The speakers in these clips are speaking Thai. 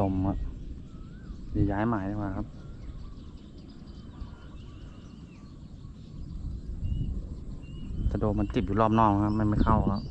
ลมอะเดี๋ยวย้ายหมายดีกว่าครับจะโดนมันติดอยู่รอบนอกครับ มันไม่เข้าครับ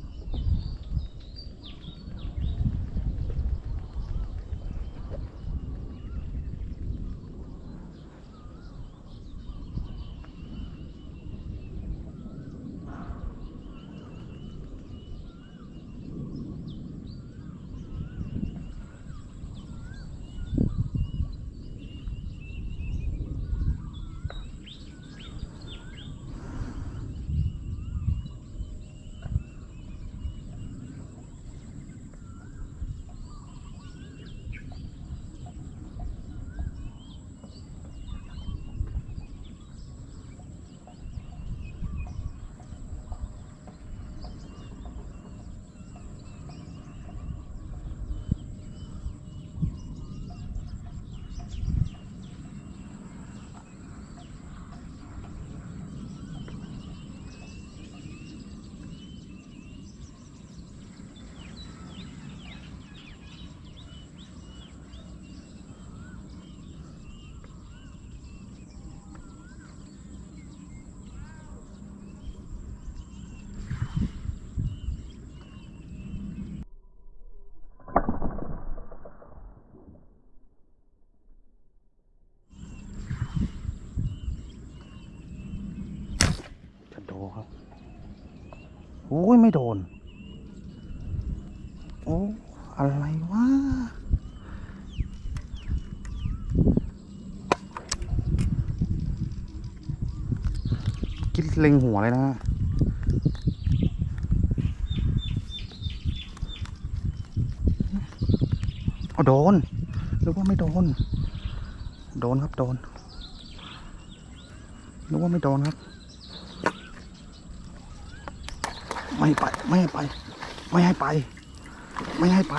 อ้ยไม่โดน โอ้อะไรวะคิดเล็งหัวเลยนะเอาโดนนึกว่าไม่โดน โดนครับโดนนึกว่าไม่โดนครับ ไม่ให้ไป ไม่ให้ไป ไม่ให้ไป ไม่ให้ไป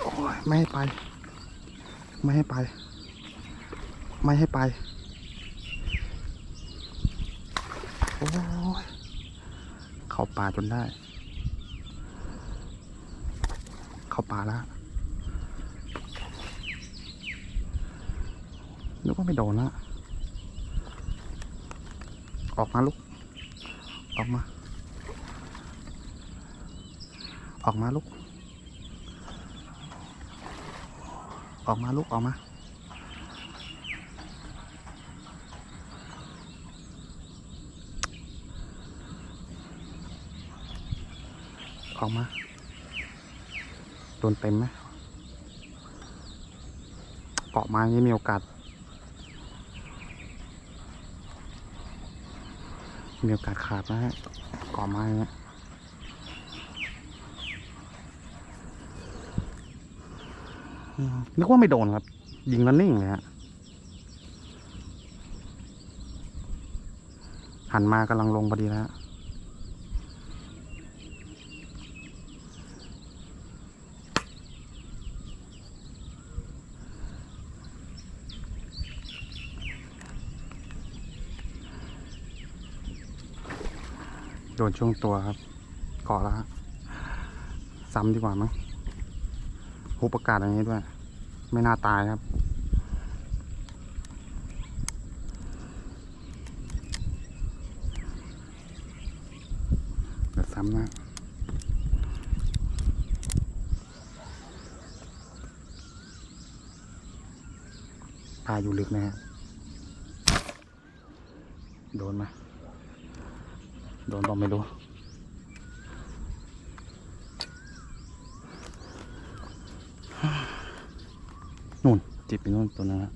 โอ้ย ไม่ให้ไป ไม่ให้ไป ไม่ให้ไป โอ้ย เข้าป่าจนได้ เข้าป่าแล้วนึกว่าไม่โดนละ ออกมาลูก ออกมา ออกมาลูก ออกมาลูก ออกมาออกมาโดนเต็มไหมเกาะมาอย่างนี้มีโอกาส มีโอกาสขาดนะฮะก่อไม้นะนึกว่าไม่โดนครับ ยิงแล้วนิ่งเลยฮะหันมากำลังลงพอดีแล้ว ดนช่วงตัวครับเกาะแล้วซ้ำดีกว่ามั้งหูประกาศอย่างนี้ด้วย ไม่น่าตายครับเดี๋ยวซ้ำนะปลาอยู่ลึกนะฮะโดนไหม โดนบอกไม่รู้นู่นจิบไปนู่นตัวนั้นนะ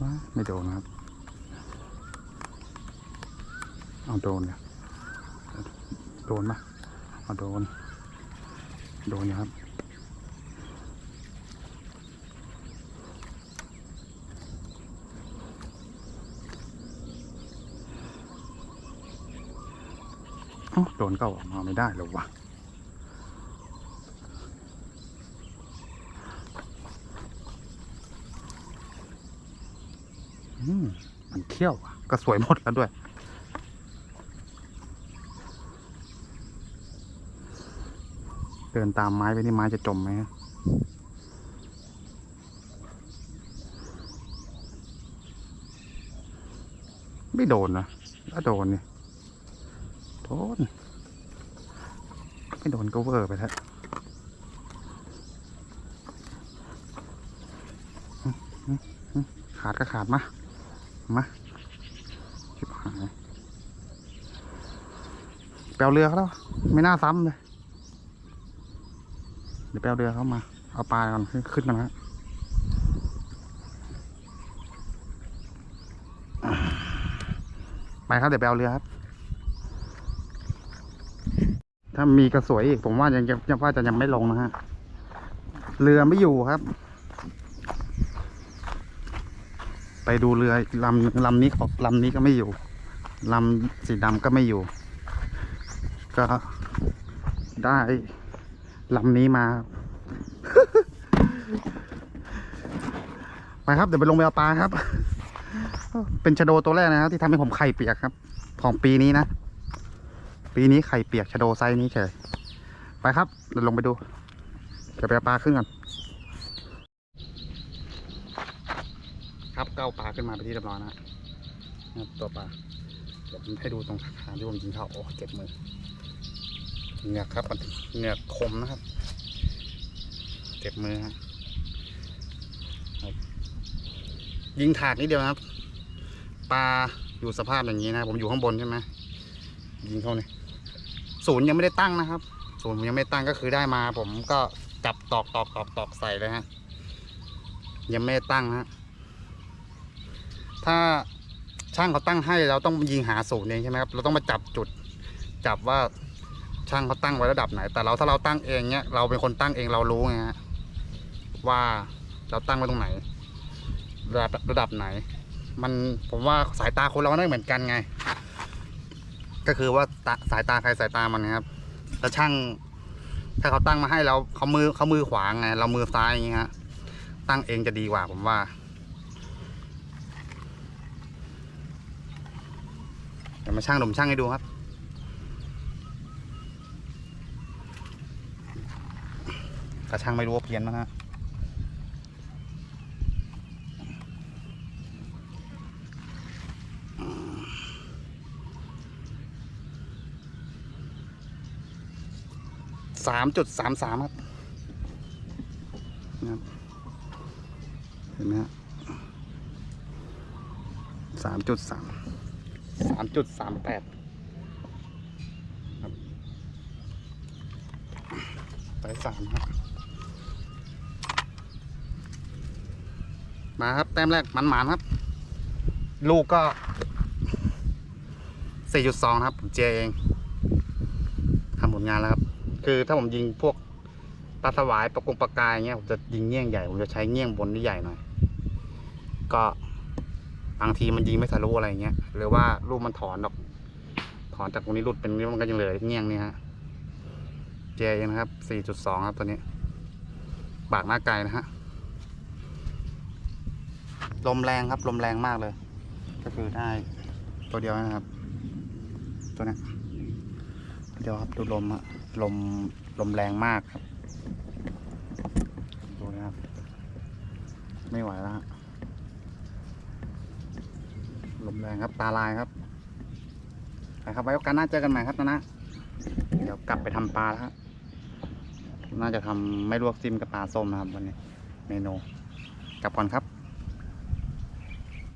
ว้าไม่โดนครับ เอาโดนเนี่ยโดนปะเอาโดน โดนอยู่ครับ โดนก็ออกมาไม่ได้เลยวะอืมมันเขี้ยวอะก็สวยหมดแล้วด้วย เดินตามไม้ไปนี่ไม้จะจมไหมฮะไม่โดนนะถ้าโดนเนี่ย โดน ไม่โดนก็เวอร์ไปแล้วขาดก็ขาดมา มาชิบหายแปลเรือเขาแล้ว ไม่น่าซ้ำเลย เดี๋ยวไปเอาเรือเข้ามา เอาปลาก่อนขึ้นขึ้นกันนะไปครับเดี๋ยวไปเอาเรือครับ ถ้ามีกระสวยอีกผมว่ายังยังว่าจะยังไม่ลงนะฮะ เรือไม่อยู่ครับ ไปดูเรือลำลำนี้ของลำนี้ก็ไม่อยู่ลำสีดำก็ไม่อยู่ ก็ได้ลำนี้มา ไปครับเดี๋ยวไปลงไปเอาปลาครับ เป็นชะโดตัวแรกนะครับที่ทำให้ผมไข่เปียกครับ ของปีนี้นะ ปีนี้ไข่เปียกชะโดไซนี้เฉยไปครับเดี๋ยวลงไปดูเดี๋ยวไปเอาปลาขึ้นก่อนครับเก็เอาปลาขึ้นมาไปที่เรียบร้อยนะนะครับตัวปลาเดี๋ยวผมให้ดูตรงขาที่ผมยิงเข้าโอ้เจ็บมือเหงือกครับมันเหงือกคมนะครับ เจ็บมือฮะครับยิงถากนิดเดียวครับ ปลาอยู่สภาพอย่างนี้นะ ผมอยู่ข้างบนใช่ไหมยิงเข้าเนี่ย ศูนย์ยังไม่ได้ตั้งนะครับ ศูนย์ผมยังไม่ตั้งก็คือได้มา ผมก็จับตอกตอกตอกตอกใส่เลยฮะยังไม่ได้ตั้งฮะถ้าช่างเขาตั้งให้เราต้องยิงหาศูนย์เองใช่ไหมครับเราต้องมาจับจุด จับว่าช่างเขาตั้งไว้ระดับไหน แต่เราถ้าเราตั้งเองเนี้ยเราเป็นคนตั้งเองเรารู้ไงฮะว่าเราตั้งไว้ตรงไหน ระดับระดับไหน มันผมว่าสายตาคนเราไม่เหมือนกันไง ก็คือว่าตาสายตาใครสายตามันนะครับแต่ช่าง ถ้าเขาตั้งมาให้เราเขามือเขามือขวางไงเรามือซ้ายอย่างเงี้ยฮะตั้งเองจะดีกว่าผมว่า เดี๋ยวมาช่างดมช่างให้ดูครับกระช่างไม่รู้ว่าเพี้ยนนะฮะ สามจุดสามสามครับนะครับเห็นไหมฮะสามจุดสามสามจุดสามแปดครับไปสามครับ มาครับ แต้มแรกมันหมานๆครับ ลูกก็สี่จุดสองครับผมเจเองทำผลงานแล้วครับ คือถ้าผมยิงพวกปลาสวายปลากงปลากายเงี้ยผมจะยิงเงี้ยงใหญ่ผมจะใช้เงี้ยงบนที่ใหญ่หน่อย ก็บางทีมันยิงไม่ทะลุอะไรเงี้ยหรือว่าลูกมันถอนออกถอนจากตรงนี้หลุดเป็นนี้มันก็ยังเหลือเงี้ยงนี่ฮะเจเองนะครับ 4.2 ครับตัวนี้ ปากหน้าไกลนะฮะ ลมแรงครับ ลมแรงมากเลย ก็คือได้ตัวเดียวนะครับ ตัวนี้เดียวครับ ดูลมฮะ ลมลมแรงมากครับดูนะครับ ไม่ไหวแล้วลมแรงครับตาลายครับไปครับไว้โอกาสหน้าเจอกันใหม่ครับนะนะเดี๋ยวกลับไปทำปลาแล้วน่าจะทำไม่ลวกซิมกับปลาส้มนะครับวันนี้เมนูกลับก่อนครับ